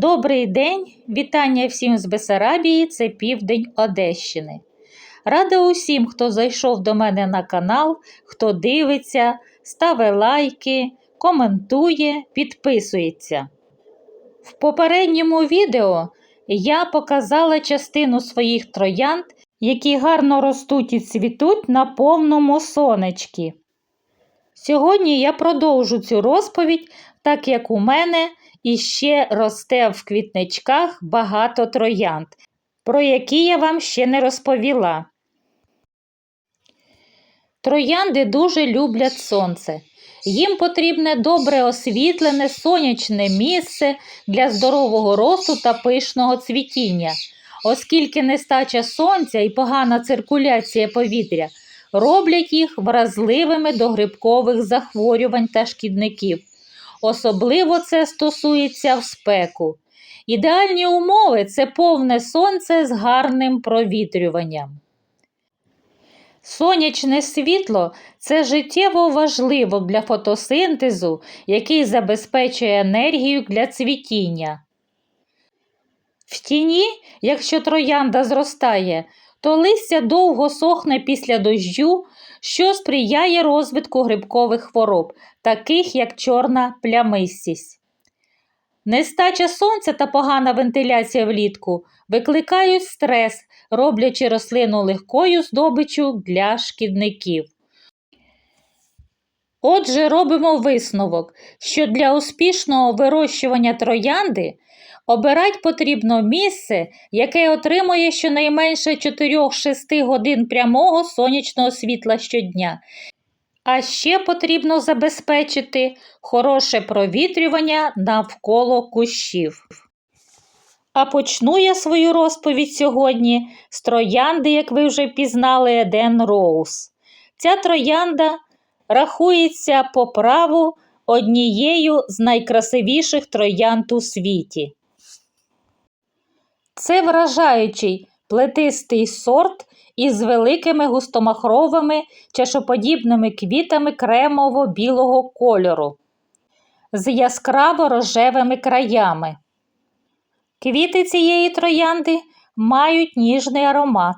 Добрий день, вітання всім з Бесарабії, це південь Одещини. Рада усім, хто зайшов до мене на канал, хто дивиться, ставить лайки, коментує, підписується. В попередньому відео я показала частину своїх троянд, які гарно ростуть і цвітуть на повному сонечці. Сьогодні я продовжу цю розповідь, так як у мене іще росте в квітничках багато троянд, про які я вам ще не розповіла. Троянди дуже люблять сонце. Їм потрібне добре освітлене сонячне місце для здорового росту та пишного цвітіння, оскільки нестача сонця і погана циркуляція повітря роблять їх вразливими до грибкових захворювань та шкідників. Особливо це стосується в спеку. Ідеальні умови це повне сонце з гарним провітрюванням. Сонячне світло це життєво важливо для фотосинтезу, який забезпечує енергію для цвітіння. В тіні, якщо троянда зростає, то листя довго сохне після дощу, що сприяє розвитку грибкових хвороб, таких як чорна плямистість. Нестача сонця та погана вентиляція влітку викликають стрес, роблячи рослину легкою здобиччю для шкідників. Отже, робимо висновок, що для успішного вирощування троянди обирать потрібно місце, яке отримує щонайменше 4-6 годин прямого сонячного світла щодня. А ще потрібно забезпечити хороше провітрювання навколо кущів. А почну я свою розповідь сьогодні з троянди, як ви вже пізнали, Еден Роуз. Ця троянда рахується по праву однією з найкрасивіших троянд у світі. Це вражаючий плетистий сорт із великими густомахровими чашоподібними квітами кремово-білого кольору з яскраво рожевими краями. Квіти цієї троянди мають ніжний аромат.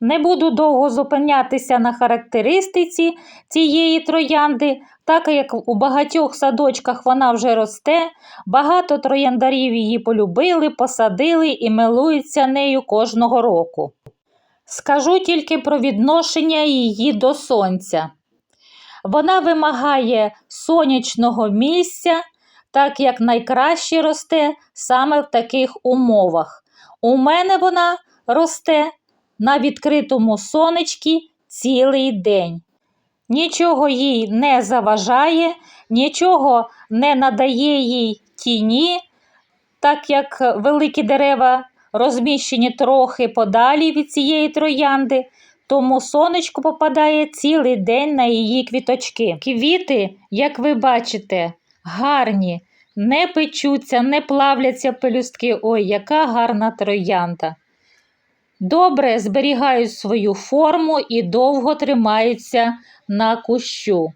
Не буду довго зупинятися на характеристиці цієї троянди, так як у багатьох садочках вона вже росте, багато трояндарів її полюбили, посадили і милуються нею кожного року. Скажу тільки про відношення її до сонця. Вона вимагає сонячного місця, так як найкраще росте саме в таких умовах. У мене вона росте на відкритому сонечці цілий день. Нічого їй не заважає, нічого не надає їй тіні, так як великі дерева розміщені трохи подалі від цієї троянди, тому сонечко попадає цілий день на її квіточки. Квіти, як ви бачите, гарні, не печуться, не плавляться пелюстки. Ой, яка гарна троянда. Добре зберігають свою форму і довго тримаються на кущу.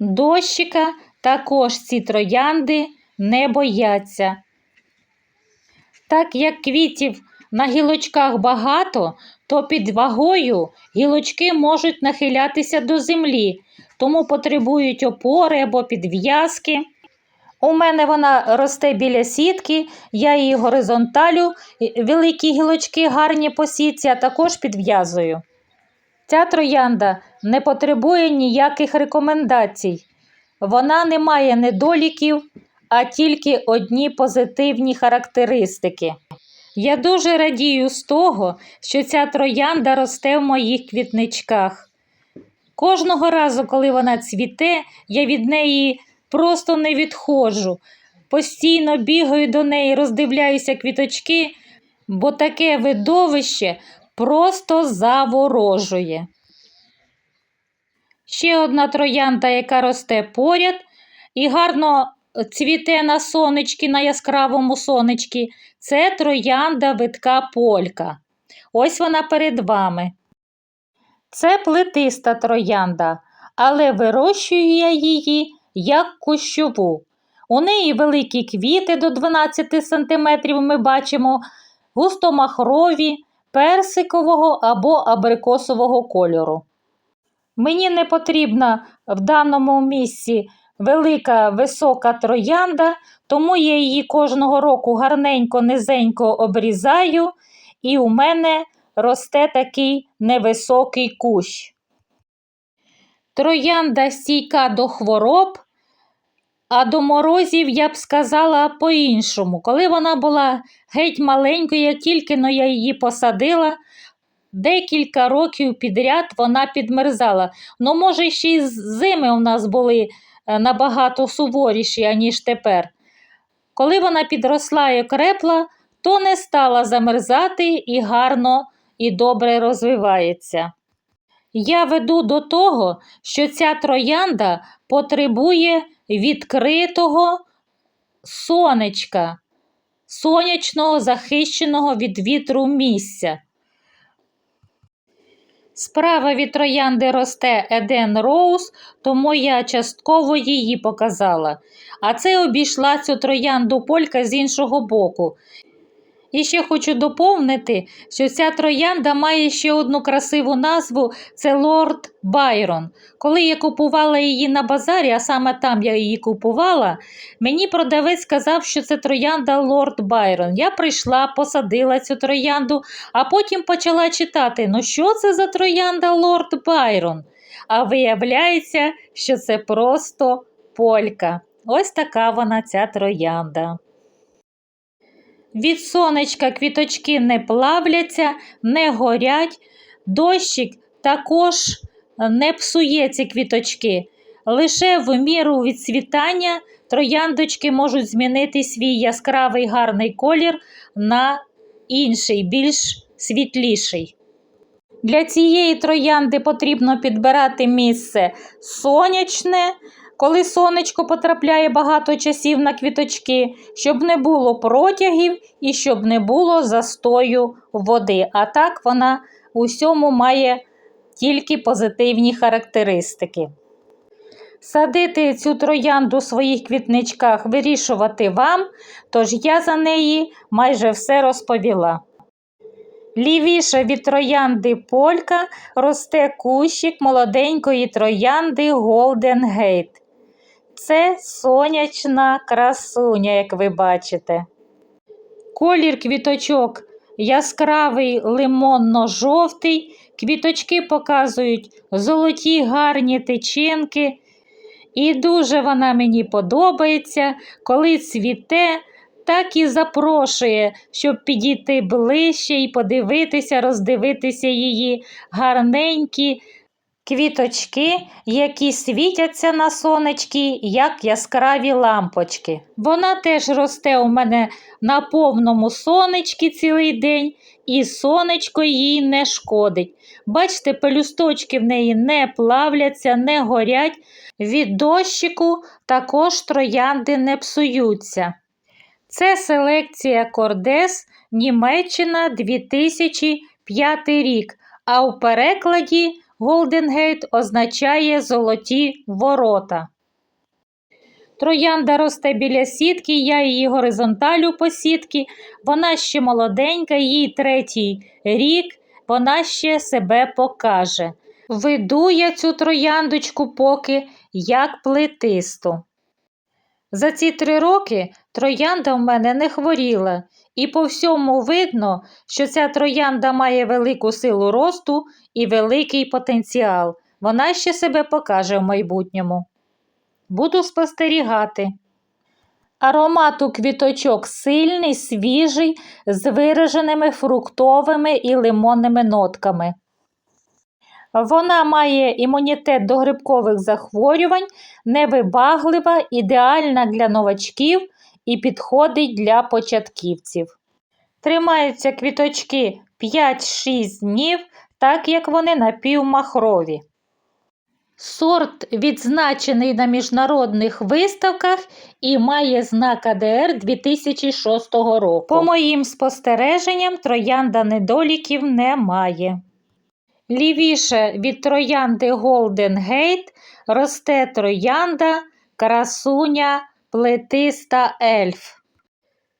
Дощика також ці троянди не бояться. Так як квітів на гілочках багато, то під вагою гілочки можуть нахилятися до землі, тому потребують опори або підв'язки. У мене вона росте біля сітки, я її горизонталю, великі гілочки гарні по сітці, а також підв'язую. Ця троянда не потребує ніяких рекомендацій. Вона не має недоліків, а тільки одні позитивні характеристики. Я дуже радію з того, що ця троянда росте в моїх квітничках. Кожного разу, коли вона цвіте, я від неї просто не відходжу. Постійно бігаю до неї, роздивляюся квіточки, бо таке видовище просто заворожує. Ще одна троянда, яка росте поряд і гарно цвіте на сонечки, на яскравому сонечки, це троянда витка полька. Ось вона перед вами. Це плетиста троянда, але вирощую я її як кущову. У неї великі квіти до 12 см ми бачимо, густомахрові, персикового або абрикосового кольору. Мені не потрібна в даному місці велика висока троянда, тому я її кожного року гарненько, низенько обрізаю, і у мене росте такий невисокий кущ. Троянда стійка до хвороб, а до морозів я б сказала по-іншому. Коли вона була геть маленькою, тільки но я її посадила, декілька років підряд вона підмерзала. Ну, може, ще й зими у нас були е, набагато суворіші, аніж тепер. Коли вона підросла і окрепла, то не стала замерзати і гарно і добре розвивається. Я веду до того, що ця троянда потребує відкритого сонечка, сонячного захищеного від вітру місця. Справа від троянди росте Еден Роуз, тому я частково її показала. А це обійшла цю троянду полька з іншого боку. І ще хочу доповнити, що ця троянда має ще одну красиву назву це Лорд Байрон. Коли я купувала її на базарі, а саме там я її купувала, мені продавець сказав, що це троянда Лорд Байрон. Я прийшла, посадила цю троянду, а потім почала читати: ну що це за троянда Лорд Байрон? А виявляється, що це просто полька. Ось така вона ця троянда. Від сонечка квіточки не плавляться, не горять, дощик також не псує ці квіточки. Лише в міру відцвітання трояндочки можуть змінити свій яскравий гарний колір на інший, більш світліший. Для цієї троянди потрібно підбирати місце сонячне, коли сонечко потрапляє багато часів на квіточки, щоб не було протягів і щоб не було застою води. А так вона у всьому має тільки позитивні характеристики. Садити цю троянду у своїх квітничках вирішувати вам, тож я за неї майже все розповіла. Лівіше від троянди Полька росте кущик молоденької троянди Голден Гейт. Це сонячна красуня, як ви бачите. Колір квіточок яскравий лимонно-жовтий, квіточки показують золоті гарні тичинки. І дуже вона мені подобається, коли цвіте, так і запрошує, щоб підійти ближче і подивитися, роздивитися її гарненькі квіточки, які світяться на сонечки, як яскраві лампочки. Вона теж росте у мене на повному сонечки цілий день, і сонечко їй не шкодить. Бачите, пелюсточки в неї не плавляться, не горять. Від дощику також троянди не псуються. Це селекція Кордес Німеччина 2005 рік, а у перекладі Голденгейт означає золоті ворота. Троянда росте біля сітки, я її горизонталю по сітки. Вона ще молоденька, їй третій рік, вона ще себе покаже. Веду я цю трояндочку поки як плетисту. За ці три роки троянда в мене не хворіла, і по всьому видно, що ця троянда має велику силу росту і великий потенціал. Вона ще себе покаже в майбутньому. Буду спостерігати. Аромат у квіточок сильний, свіжий, з вираженими фруктовими і лимонними нотками. Вона має імунітет до грибкових захворювань, невибаглива, ідеальна для новачків і підходить для початківців. Тримаються квіточки 5-6 днів, так як вони напівмахрові. Сорт відзначений на міжнародних виставках і має знак АДР 2006 року. По моїм спостереженням, троянда недоліків не має. Лівіше від троянди Golden Gate росте троянда красуня плетиста ельф.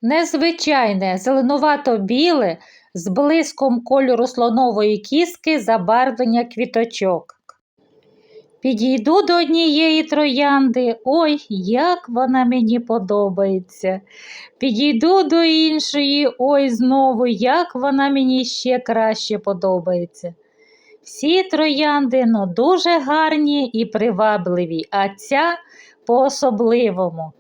Незвичайне, зеленувато-біле, з блиском кольору слонової кістки забарвлення квіточок. Підійду до однієї троянди, ой, як вона мені подобається. Підійду до іншої, ой, знову, як вона мені ще краще подобається. Всі троянди ну, дуже гарні і привабливі, а ця по-особливому.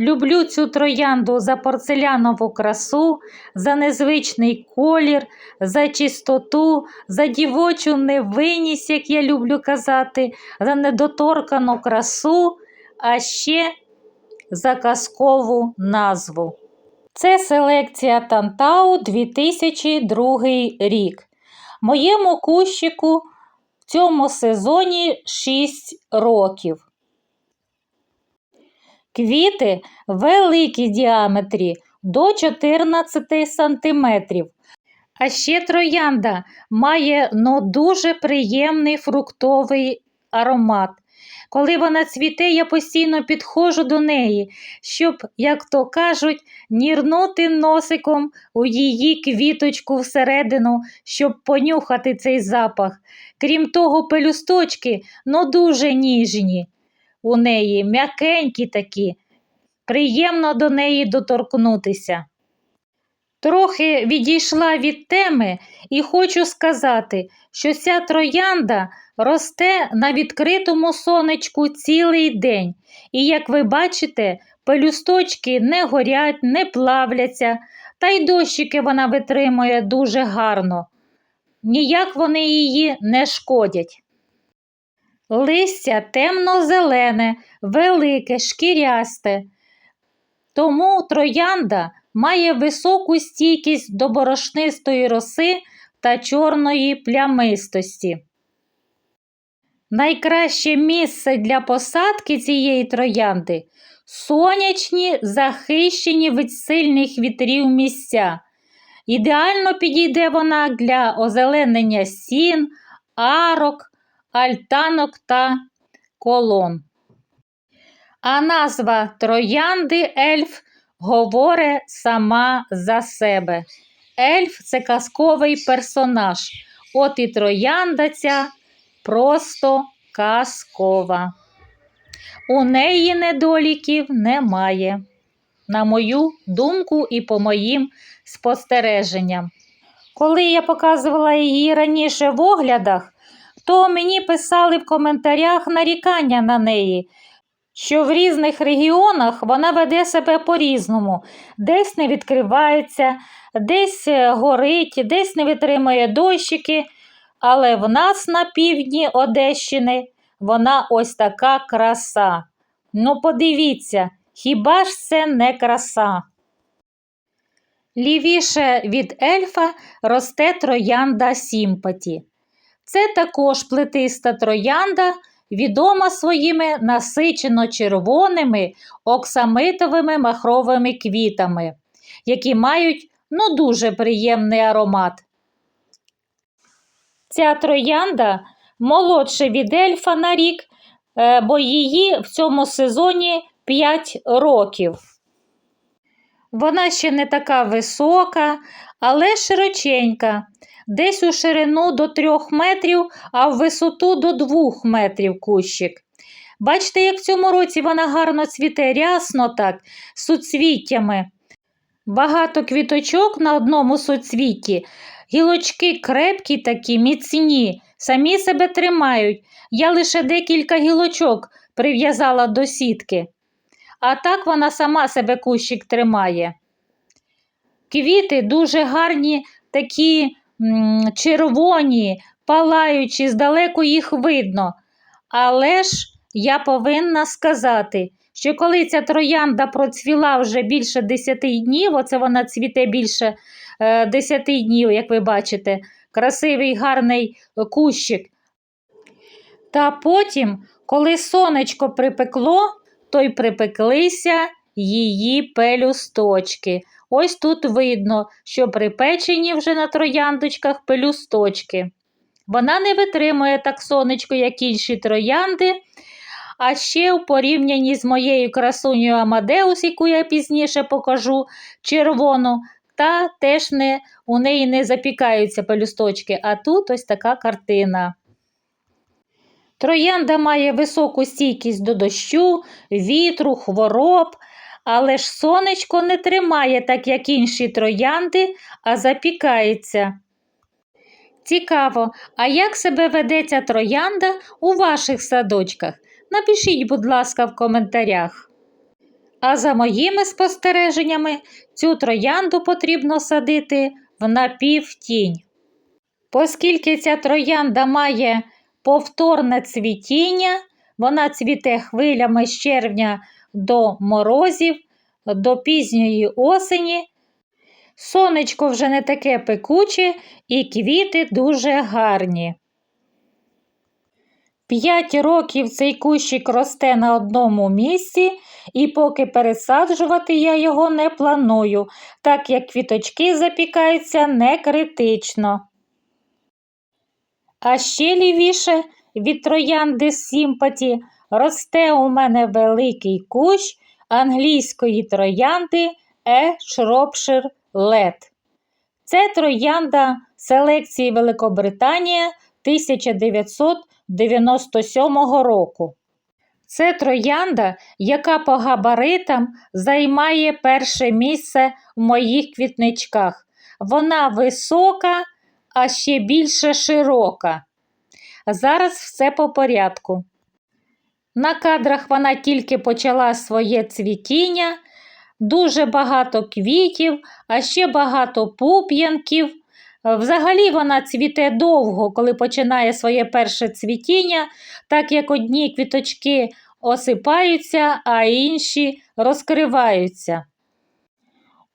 Люблю цю троянду за порцелянову красу, за незвичний колір, за чистоту, за дівочу невинність, як я люблю казати, за недоторкану красу, а ще за казкову назву. Це селекція Тантау 2002 рік. Моєму кущику в цьому сезоні 6 років. Квіти великі діаметрі до 14 см. А ще троянда має ну, дуже приємний фруктовий аромат. Коли вона цвіте, я постійно підходжу до неї, щоб, як то кажуть, нірнути носиком у її квіточку всередину, щоб понюхати цей запах. Крім того, пелюсточки ну дуже ніжні у неї, м'якенькі такі, приємно до неї доторкнутися. Трохи відійшла від теми і хочу сказати, що ця троянда росте на відкритому сонечку цілий день, і, як ви бачите, пелюсточки не горять, не плавляться, та й дощики вона витримує дуже гарно. Ніяк вони її не шкодять. Листя темно-зелене, велике, шкірясте. Тому троянда має високу стійкість до борошнистої роси та чорної плямистості. Найкраще місце для посадки цієї троянди сонячні, захищені від сильних вітрів місця. Ідеально підійде вона для озеленення сін, арок, альтанок та колон. А назва троянди ельф говорить сама за себе. Ельф це казковий персонаж. От і троянда ця просто казкова. У неї недоліків немає. На мою думку і по моїм спостереженням. Коли я показувала її раніше в оглядах, то мені писали в коментарях нарікання на неї, що в різних регіонах вона веде себе по-різному, десь не відкривається, десь е, горить, десь не витримує дощики. Але в нас на півдні Одещини вона ось така краса. Ну, подивіться, хіба ж це не краса? Лівіше від ельфа росте троянда Сімпаті. Це також плетиста троянда, відома своїми насичено червоними оксамитовими махровими квітами, які мають ну, дуже приємний аромат. Ця троянда молодше від ельфа на рік, е, бо її в цьому сезоні 5 років. Вона ще не така висока, але широченька, десь у ширину до 3 метрів, а в висоту до 2 метрів кущик. Бачите, як в цьому році вона гарно цвіте рясно так, суцвіттями. Багато квіточок на одному суцвітті, гілочки крепкі такі, міцні, самі себе тримають. Я лише декілька гілочок прив'язала до сітки. А так вона сама себе кущик тримає. Квіти дуже гарні, такі червоні, палаючі, здалеку їх видно. Але ж я повинна сказати, що коли ця троянда процвіла вже більше 10 днів, оце вона цвіте більше е, 10 днів, як ви бачите, красивий гарний кущик. Та потім, коли сонечко припекло, то й припеклися її пелюсточки. Ось тут видно, що припечені вже на трояндочках пелюсточки. Вона не витримує так сонечко, як інші троянди, А ще в порівнянні з моєю красунею Амадеус, яку я пізніше покажу, червону, та теж не, у неї не запікаються пелюсточки, а тут ось така картина. Троянда має високу стійкість до дощу, вітру, хвороб, але ж сонечко не тримає, так як інші троянди, а запікається. Цікаво, а як себе веде ця троянда у ваших садочках? Напишіть, будь ласка, в коментарях. А за моїми спостереженнями, цю троянду потрібно садити в напівтінь. Оскільки ця троянда має повторне цвітіння, вона цвіте хвилями з червня до морозів, до пізньої осені. Сонечко вже не таке пекуче і квіти дуже гарні. П'ять років цей кущик росте на одному місці, і поки пересаджувати я його не планую, так як квіточки запікаються не критично. А ще лівіше від троянди Сімпаті росте у мене великий кущ англійської троянди E. Shropshire Led. Це троянда селекції Великобританія 1997 року. Це троянда, яка по габаритам займає перше місце в моїх квітничках. Вона висока, а ще більше широка. Зараз все по порядку. На кадрах вона тільки почала своє цвітіння, дуже багато квітів, а ще багато пуп'янків. Взагалі вона цвіте довго, коли починає своє перше цвітіння, так як одні квіточки осипаються, а інші розкриваються.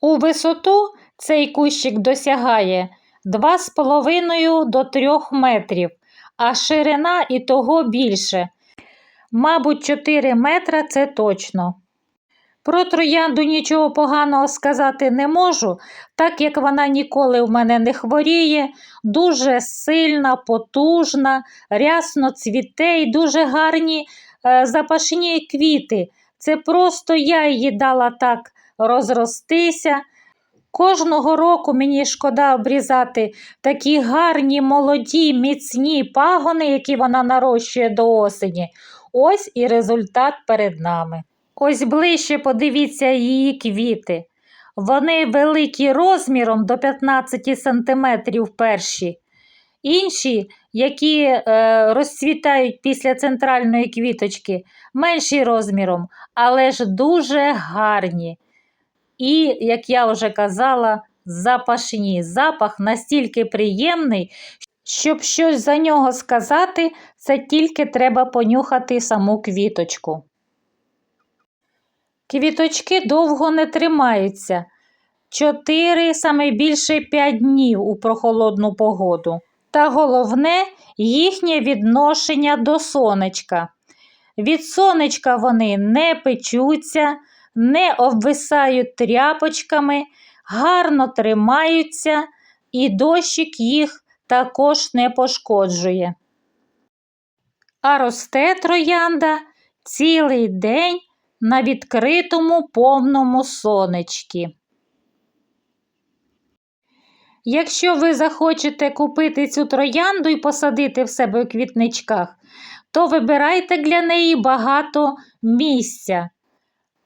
У висоту цей кущик досягає 2,5 до 3 метрів, а ширина і того більше. Мабуть, 4 метра це точно. Про троянду нічого поганого сказати не можу, так як вона ніколи в мене не хворіє, дуже сильна, потужна, рясно цвіте і дуже гарні е, запашні квіти. Це просто я її дала так розростися. Кожного року мені шкода обрізати такі гарні, молоді, міцні пагони, які вона нарощує до осені. Ось і результат перед нами. Ось ближче подивіться її квіти. Вони великі розміром до 15 см перші. Інші, які е, розцвітають після центральної квіточки, менші розміром, але ж дуже гарні. І, як я вже казала, запашні. Запах настільки приємний, щоб щось за нього сказати, це тільки треба понюхати саму квіточку. Квіточки довго не тримаються. Чотири, саме більше п'ять днів у прохолодну погоду. Та головне їхнє відношення до сонечка. Від сонечка вони не печуться, не обвисають тряпочками, гарно тримаються, і дощик їх також не пошкоджує. А росте троянда цілий день на відкритому повному сонечки. Якщо ви захочете купити цю троянду і посадити в себе у квітничках, то вибирайте для неї багато місця.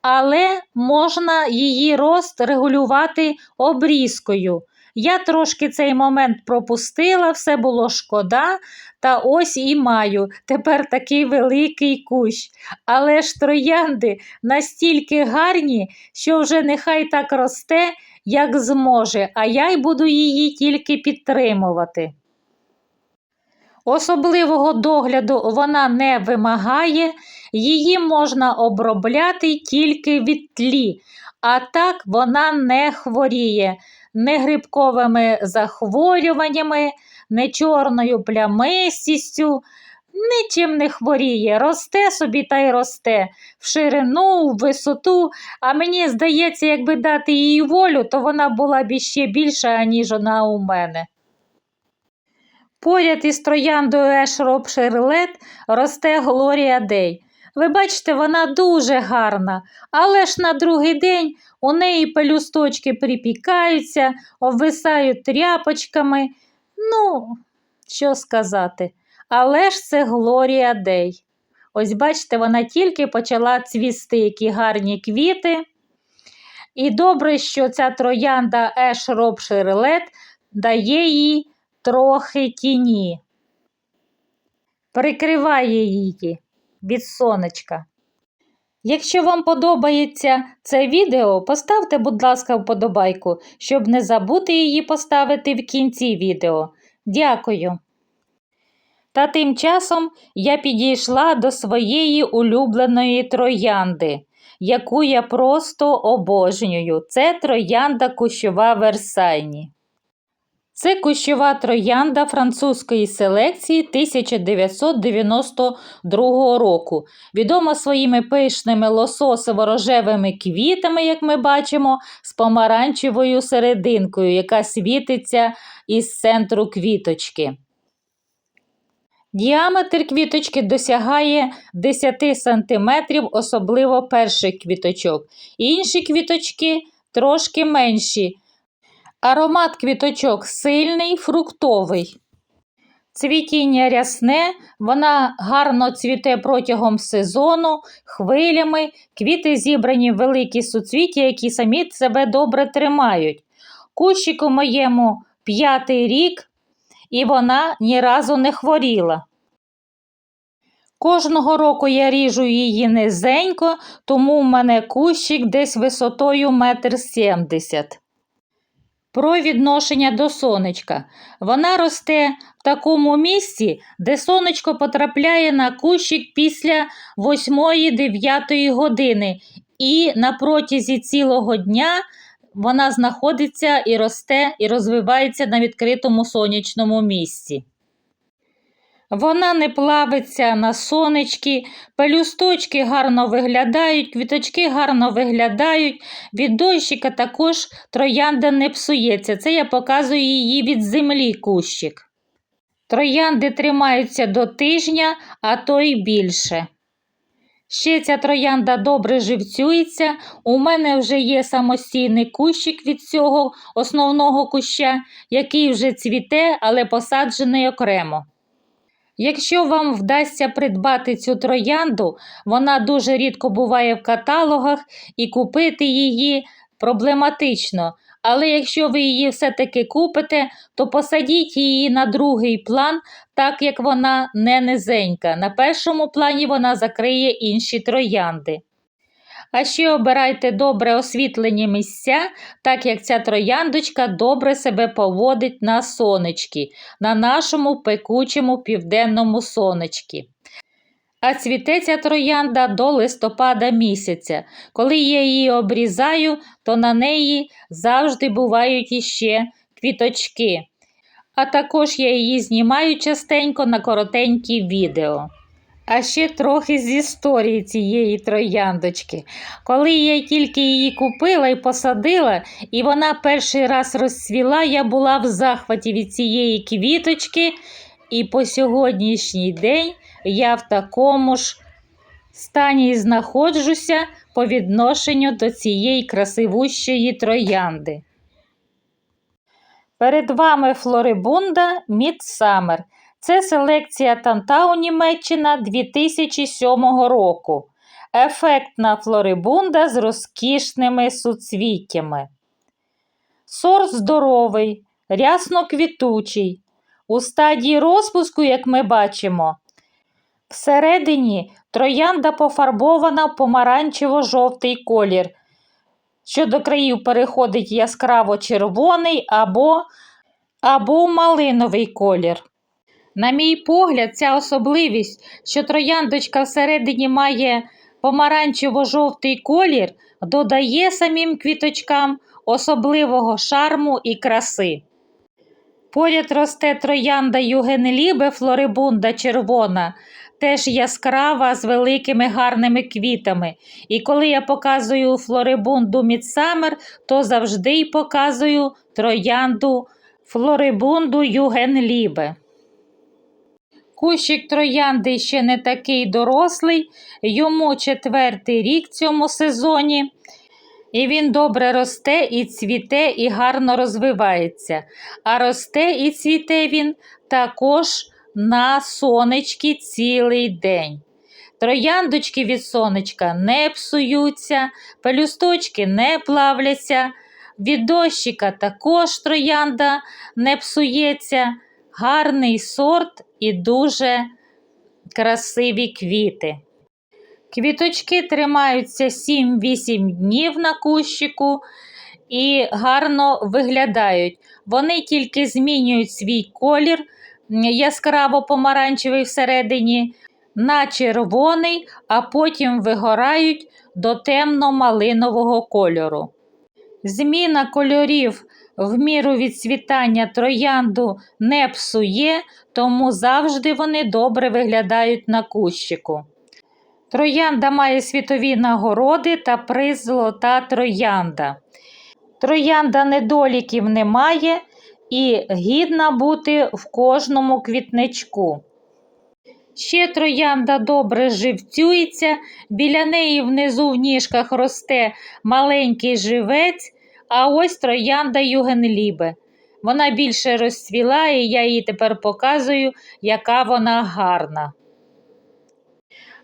Але можна її рост регулювати обрізкою. Я трошки цей момент пропустила, все було шкода, та ось і маю тепер такий великий кущ. Але ж троянди настільки гарні, що вже нехай так росте, як зможе, а я й буду її тільки підтримувати. Особливого догляду вона не вимагає, її можна обробляти тільки від тлі, а так вона не хворіє не грибковими захворюваннями, не чорною плямистістю, нічим не хворіє, росте собі та й росте в ширину, в висоту, а мені здається, якби дати їй волю, то вона була б іще більша, ніж вона у мене. Поряд із трояндою Ешроп Шерлет росте Глорія Дей. Ви бачите, вона дуже гарна, але ж на другий день у неї пелюсточки припікаються, обвисають тряпочками. Ну, що сказати. Але ж це Глорія Дей. Ось бачите, вона тільки почала цвісти, які гарні квіти. І добре, що ця троянда Еш Роб Шерлет дає їй трохи тіні, прикриває її від сонечка. Якщо вам подобається це відео, поставте, будь ласка, вподобайку, щоб не забути її поставити в кінці відео. Дякую. Та тим часом я підійшла до своєї улюбленої троянди, яку я просто обожнюю. Це троянда кущова Версайні. Це кущова троянда французької селекції 1992 року. Відома своїми пишними лососово-рожевими квітами, як ми бачимо, з помаранчевою серединкою, яка світиться із центру квіточки. Діаметр квіточки досягає 10 см, особливо перших квіточок. Інші квіточки трошки менші. Аромат квіточок сильний, фруктовий. Цвітіння рясне, вона гарно цвіте протягом сезону, хвилями, квіти зібрані в великі суцвіття, які самі себе добре тримають. Кущику моєму п'ятий рік, і вона ні разу не хворіла. Кожного року я ріжу її низенько, тому в мене кущик десь висотою метр сімдесят. Про відношення до сонечка. Вона росте в такому місці, де сонечко потрапляє на кущик після 8-9 години, і на протязі цілого дня вона знаходиться і росте, і розвивається на відкритому сонячному місці. Вона не плавиться на сонечки, пелюсточки гарно виглядають, квіточки гарно виглядають. Від дощика також троянда не псується. Це я показую її від землі кущик. Троянди тримаються до тижня, а то й більше. Ще ця троянда добре живцюється. У мене вже є самостійний кущик від цього основного куща, який вже цвіте, але посаджений окремо. Якщо вам вдасться придбати цю троянду, вона дуже рідко буває в каталогах і купити її проблематично. Але якщо ви її все-таки купите, то посадіть її на другий план, так як вона не низенька. На першому плані вона закриє інші троянди. А ще обирайте добре освітлені місця, так як ця трояндочка добре себе поводить на сонечки, на нашому пекучому південному сонечки. А цвіте ця троянда до листопада місяця. Коли я її обрізаю, то на неї завжди бувають іще квіточки. А також я її знімаю частенько на коротенькі відео. А ще трохи з історії цієї трояндочки. Коли я тільки її купила і посадила, і вона перший раз розцвіла, я була в захваті від цієї квіточки, і по сьогоднішній день я в такому ж стані знаходжуся по відношенню до цієї красивущої троянди. Перед вами Флорибунда Мідсамер. Це селекція Тантау Німеччина 2007 року. Ефектна флорибунда з розкішними суцвіттями. Сорт здоровий, рясно квітучий. У стадії розпуску, як ми бачимо, всередині троянда пофарбована помаранчево-жовтий колір, що до країв переходить яскраво червоний або, або малиновий колір. На мій погляд, ця особливість, що трояндочка всередині має помаранчево-жовтий колір, додає самим квіточкам особливого шарму і краси. Поряд росте троянда Югенлібе флорибунда червона, теж яскрава з великими гарними квітами. І коли я показую флорибунду Мідсамер, то завжди й показую троянду флорибунду Югенлібе. Кущик троянди ще не такий дорослий, йому четвертий рік цьому сезоні. І він добре росте і цвіте, і гарно розвивається. А росте і цвіте він також на сонечки цілий день. Трояндочки від сонечка не псуються, пелюсточки не плавляться, від дощика також троянда не псується, гарний сорт і дуже красиві квіти. Квіточки тримаються 7-8 днів на кущику і гарно виглядають. Вони тільки змінюють свій колір яскраво помаранчевий всередині на червоний, а потім вигорають до темно-малинового кольору. Зміна кольорів в міру відцвітання троянду не псує, тому завжди вони добре виглядають на кущику. Троянда має світові нагороди та приз золота троянда. Троянда недоліків немає і гідна бути в кожному квітничку. Ще троянда добре живцюється, біля неї внизу в ніжках росте маленький живець, а ось троянда Югенлібе. Вона більше розцвіла, і я їй тепер показую, яка вона гарна.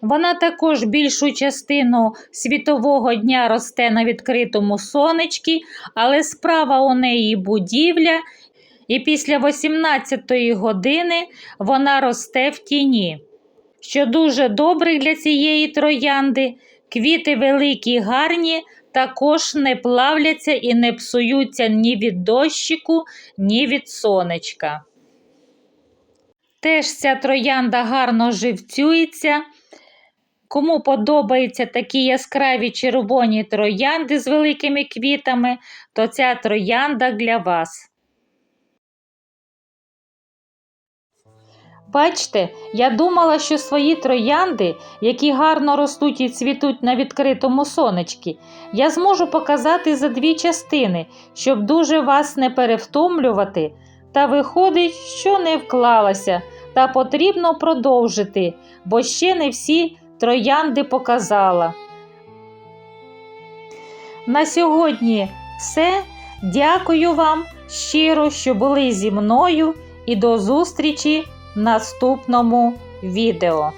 Вона також більшу частину світового дня росте на відкритому сонечці, але справа у неї будівля, і після 18-ї години вона росте в тіні. Що дуже добре для цієї троянди, квіти великі гарні, також не плавляться і не псуються ні від дощику, ні від сонечка. Теж ця троянда гарно живцюється. Кому подобаються такі яскраві червоні троянди з великими квітами, то ця троянда для вас. Бачте, я думала, що свої троянди, які гарно ростуть і цвітуть на відкритому сонечці, я зможу показати за дві частини, щоб дуже вас не перевтомлювати. Та виходить, що не вклалася, та потрібно продовжити, бо ще не всі троянди показала. На сьогодні все. Дякую вам щиро, що були зі мною, і до зустрічі наступному відео.